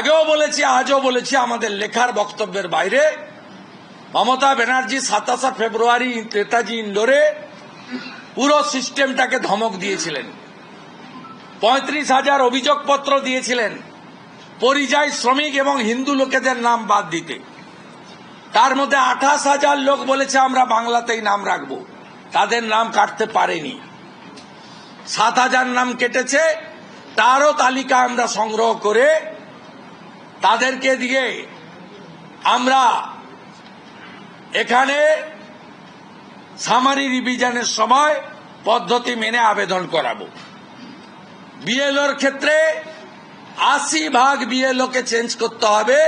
আগেও বলেছি, আজও বলেছি, আমাদের লেখার বক্তব্যের বাইরে। মমতা ব্যানার্জি সাতাশা ফেব্রুয়ারি নেতাজি ইন্ডোরে পুরো সিস্টেমটাকে ধমক দিয়েছিলেন। পঁয়ত্রিশ হাজার অভিযোগপত্র দিয়েছিলেন পরিযায়ী শ্রমিক এবং হিন্দু লোকেদের নাম বাদ দিতে। তার মধ্যে আঠাশ হাজার লোক বলেছে, আমরা বাংলাতেই নাম রাখব। তাদের নাম কাটতে পারেনি। সাত হাজার নাম কেটেছে, তারও তালিকা আমরা সংগ্রহ করে তাদেরকে দিয়ে আমরা এখানে সামারি রিভিশনের সময় পদ্ধতি মেনে আবেদন করাবো। বিএলওর ক্ষেত্রে আশি ভাগ বিএলওকে চেঞ্জ করতে হবে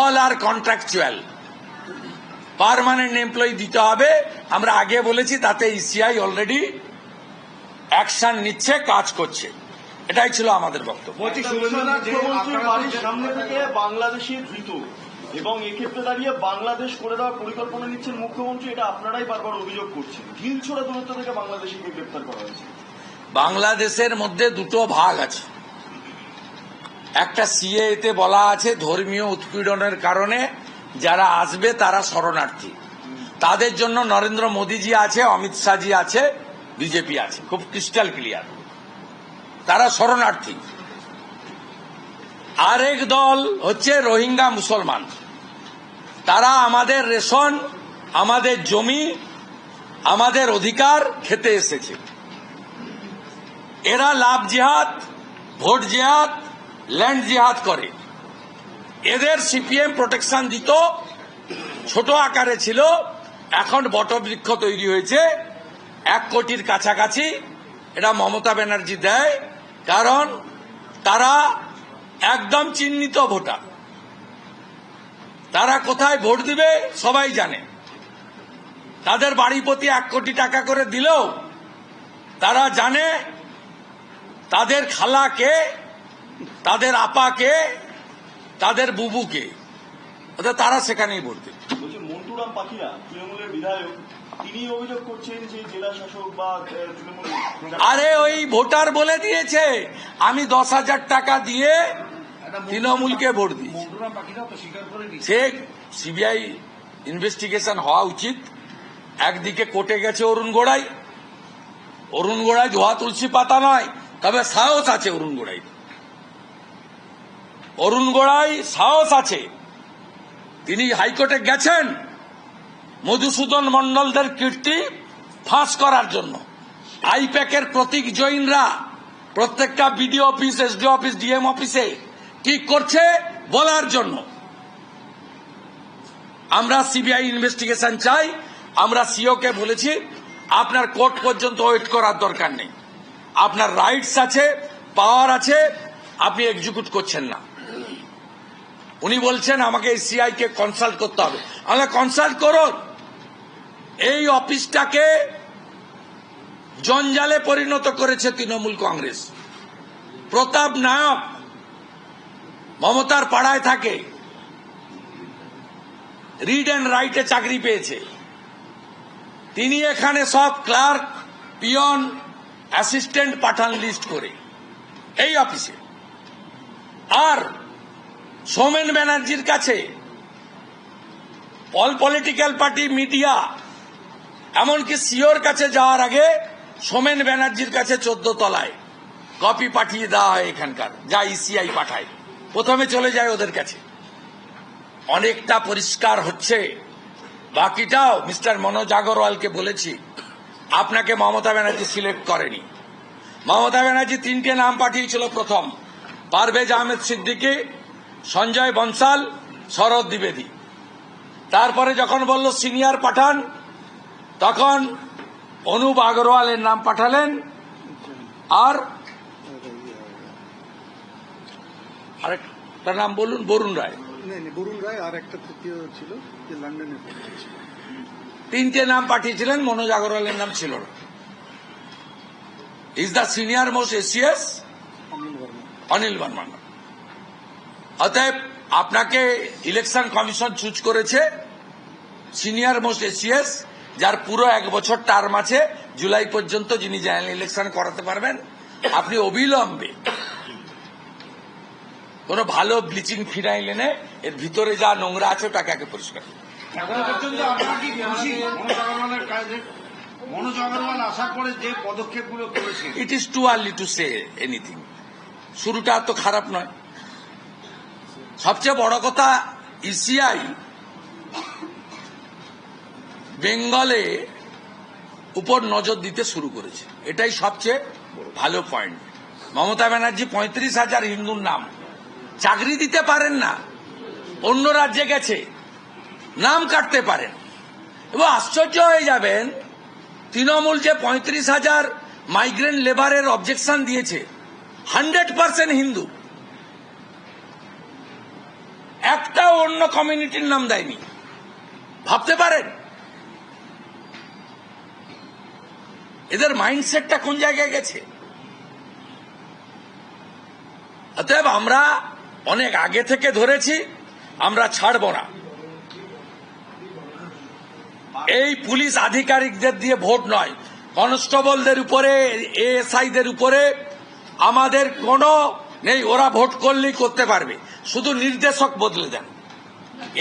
অল আর কন্ট্রাকচুয়াল পারমানেন্ট এমপ্লয়ি দিতে হবে, আমরা আগে বলেছি তাতে ইসিআই অলরেডি অ্যাকশন নিচ্ছে, কাজ করছে। এটাই ছিল আমাদের বক্তব্য। সামনে থেকে বাংলাদেশি ধৃত এবং এক্ষেত্রে দাঁড়িয়ে বাংলাদেশ করে দেওয়ার পরিকল্পনা নিচ্ছেন মুখ্যমন্ত্রী এটা আপনারাই বারবার অভিযোগ করছেন। ঢিলছোড়া দূরত্ব থেকে বাংলাদেশিকে গ্রেপ্তার করা হয়েছে। বাংলাদেশের মধ্যে দুটো ভাগ আছে। একটা সিএতে বলা আছে ধর্মীয় উৎপীড়নের কারণে যারা আসবে তারা শরণার্থী। তাদের জন্য নরেন্দ্র মোদীজি আছে অমিত শাহজি আছে বিজেপি আছে। খুব ক্রিস্টাল ক্লিয়ার তারা শরণার্থী। আরেক দল হচ্ছে রোহিঙ্গা মুসলমান। তারা আমাদের রেশন, আমাদের জমি, আমাদের অধিকার খেতে এসেছে। এরা লাভ জিহাদ, ভোট জিহাদ, ল্যান্ড জিহাদ করে। এদের সিপিএম প্রোটেকশন দিত, ছোট আকারে ছিল, এখন বটবৃক্ষ তৈরি হয়েছে, এক কোটির কাছাকাছি। এটা মমতা ব্যানার্জি দেয় কারণ তারা একদম চিহ্নিত ভোটার। তারা কোথায় ভোট দিবে সবাই জানে। তাদের বাড়ি প্রতি এক কোটি টাকা করে দিলেও তারা জানে তাদের খালাকে তাদের আপাকে তাদের বুবুকে তারা সেখানেই ভোট দেবে। মন্টুরাম পাখিরা, তৃণমূলের বিধায়ক তিনি অভিযোগ করছেন যে জেলা শাসক বা তৃণমূল আরে ওই ভোটার বলে দিয়েছে আমি দশ হাজার টাকা দিয়ে তৃণমূলকে ভোট দিই সে সিবিআই ইনভেস্টিগেশন হওয়া উচিত। একদিকে কোর্টে গেছে অরুণ গোড়াই। অরুণ গোড়াই ধোয়া তুলসী পাতা নয় তবে সাহস আছে অরুণ গোড়াই। অরুণ গোড়াই সাহস আছে। তিনি হাইকোর্টে গেছেন মধুসূদন মন্ডলদের কীর্তি ফাঁস করার জন্য। আইপ্যাকের প্রতীক জৈনরা প্রত্যেকটা BDO office SD office, DM অফিসে কি করছে বলার জন্য। আমরা সিবিআই ইনভেস্টিগেশন চাই, আমরা সিও কে বলেছি, আপনার কোর্ট পর্যন্ত ওয়েট করার দরকার নেই। আপনার রাইটস আছে, পাওয়ার আছে, আপনি এক্সিকিউট করছেন না। উনি বলছেন, আমাকে সিআই কে কনসাল্ট করতে হবে। আমরা কনসাল্ট করুন। এই অফিসটাকে জঞ্জালে পরিণত করেছে তৃণমূল কংগ্রেস। প্রতাপ নায়ক মমতার পাড়ায় থাকে। রিড অ্যান্ড রাইটে চাকরি পেয়েছে। তিনি এখানে সব ক্লার্ক, পিয়ন, অ্যাসিস্ট্যান্ট পাঠান লিস্ট করে এই অফিসে। আর সোমেন ব্যানার্জির কাছে অল পলিটিক্যাল পার্টি মিডিয়া এমনকি সিওর কাছে যাওয়ার আগে সোমেন ব্যানার্জির কাছে চোদ্দ তলায় কপি পাঠিয়ে দেওয়া হয় এখানকার, যা ইসিআই পাঠায়। প্রথমে চলে যায় ওদের কাছে। অনেকটা পরিষ্কার হচ্ছে। বাকিটাও মিস্টার মনোজ আগরওয়ালকে বলেছি, আপনাকে মমতা ব্যানার্জি সিলেক্ট করেনি। মমতা ব্যানার্জি তিনটে নাম পাঠিয়েছিল প্রথম, পারভেজ আহমেদ সিদ্দিকী, সঞ্জয় বনসাল, শরৎ দ্বিবেদী। তারপরে যখন বলল, সিনিয়র পাঠান তখন অনুপ আগরওয়ালের নাম পাঠালেন আর আরেকটা নাম বলুন বরুণ রায়। বরুণ রায় আর একটা তৃতীয় ছিল যে লন্ডনে তিনটে নাম পাঠিয়েছিলেন মনোজ আগরওয়ালের নাম ছিল না। Is the senior most ACS Anil Verma. অতএব আপনাকে ইলেকশন কমিশন চুজ করেছে সিনিয়র মোস্ট এসিএস যার পুরো এক বছর টার্ম আছে জুলাই পর্যন্ত যিনি জেনারেল ইলেকশন করাতে পারবেন আপনি অবিলম্বে কোনো ভালো ব্লিচিং ফিনাইল এনে এর ভিতরে যা নোংরা আছে ওটাকে আগে পরিষ্কার মনোজ আগরওয়াল আসার পরে যে পদক্ষেপগুলো করেছে। It is too early to say anything শুরুটা তো খারাপ নয়। সবচেয়ে বড় কথা ইসিআই বেঙ্গলে উপর নজর দিতে শুরু করেছে। এটাই সবচেয়ে ভালো পয়েন্ট মমতা ব্যানার্জি পঁয়ত্রিশ হাজার হিন্দুর নাম। চাকরি দিতে পারেন না। অন্য রাজ্যে গেছে। নাম কাটতে পারেন। এবং আশ্চর্য হয়ে যাবেন, তৃণমূল যে পঁয়ত্রিশ হাজার মাইগ্রেন্ট লেবারের অবজেকশন দিয়েছে হান্ড্রেড পার্সেন্ট হিন্দু। একটা অন্য কমিউনিটির নাম দেয়নি। ভাবতে পারেন? এদের মাইন্ডসেটটা কোন জায়গায় গেছে? অতএব আমরা অনেক আগে থেকে ধরেছি, আমরা ছাড়ব না। এই পুলিশ আধিকারিকদের দিয়ে ভোট নয়, কনস্টেবলদের উপরে, এএসআইদের উপরে আমাদের কোনো নেই, ওরা ভোট করলেই করতে পারবে। শুধু নির্দেশক বদলে দেন।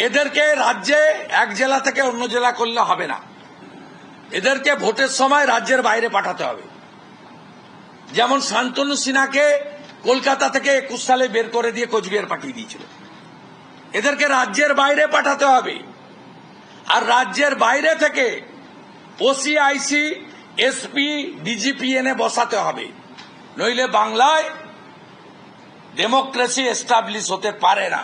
এদেরকে রাজ্যে এক জেলা থেকে অন্য জেলা করলে হবে না। এদেরকে ভোটের সময় রাজ্যের বাইরে পাঠাতে হবে। যেমন শান্তনু সিনহাকে কলকাতা থেকে একুশ সালে বের করে দিয়ে কোচবিহার পাঠিয়ে দিয়েছিল। এদেরকে রাজ্যের বাইরে পাঠাতে হবে। আর রাজ্যের বাইরে থেকে ওসিআইসি এসপি, ডিজিপি এনে বসাতে হবে। নইলে বাংলায় ডেমোক্রেসি এস্টাবলিশ হতে পারে না।